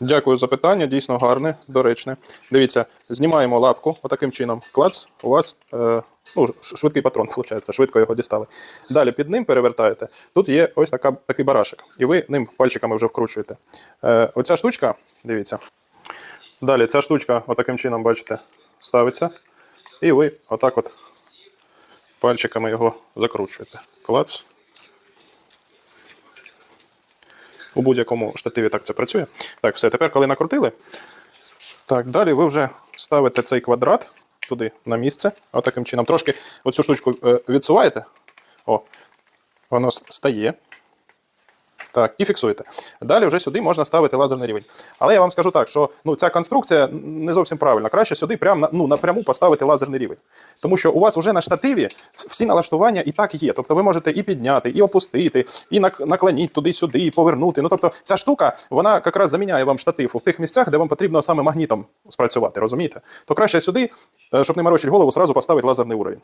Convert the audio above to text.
Дякую за питання, дійсно гарне, доречне. Дивіться, знімаємо лапку отаким чином. Клац, у вас е, ну, швидкий патрон, виходить, швидко його дістали. Далі під ним перевертаєте. Тут є ось така, такий барашек, і ви ним пальчиками вже вкручуєте. Е, оця штучка, дивіться. Далі ця штучка отаким чином, бачите, ставиться. І ви отак от пальчиками його закручуєте. Клац. У будь-якому штативі так це працює. Так, все, тепер, коли накрутили, так, далі ви вже ставите цей квадрат туди на місце. Отаким чином. Трошки оцю штучку е, відсуваєте. О, воно стає. Так, і фіксуєте. Далі вже сюди можна ставити лазерний рівень. Але я вам скажу так, що ну, ця конструкція не зовсім правильна. Краще сюди прям, ну, напряму поставити лазерний рівень. Тому що у вас вже на штативі всі налаштування і так є. Тобто ви можете і підняти, і опустити, і нак- наклонити туди-сюди, і повернути. Ну, тобто ця штука, вона якраз заміняє вам штатив у тих місцях, де вам потрібно саме магнітом спрацювати, розумієте? То краще сюди, е, щоб не морочити голову, сразу поставити лазерний уровень.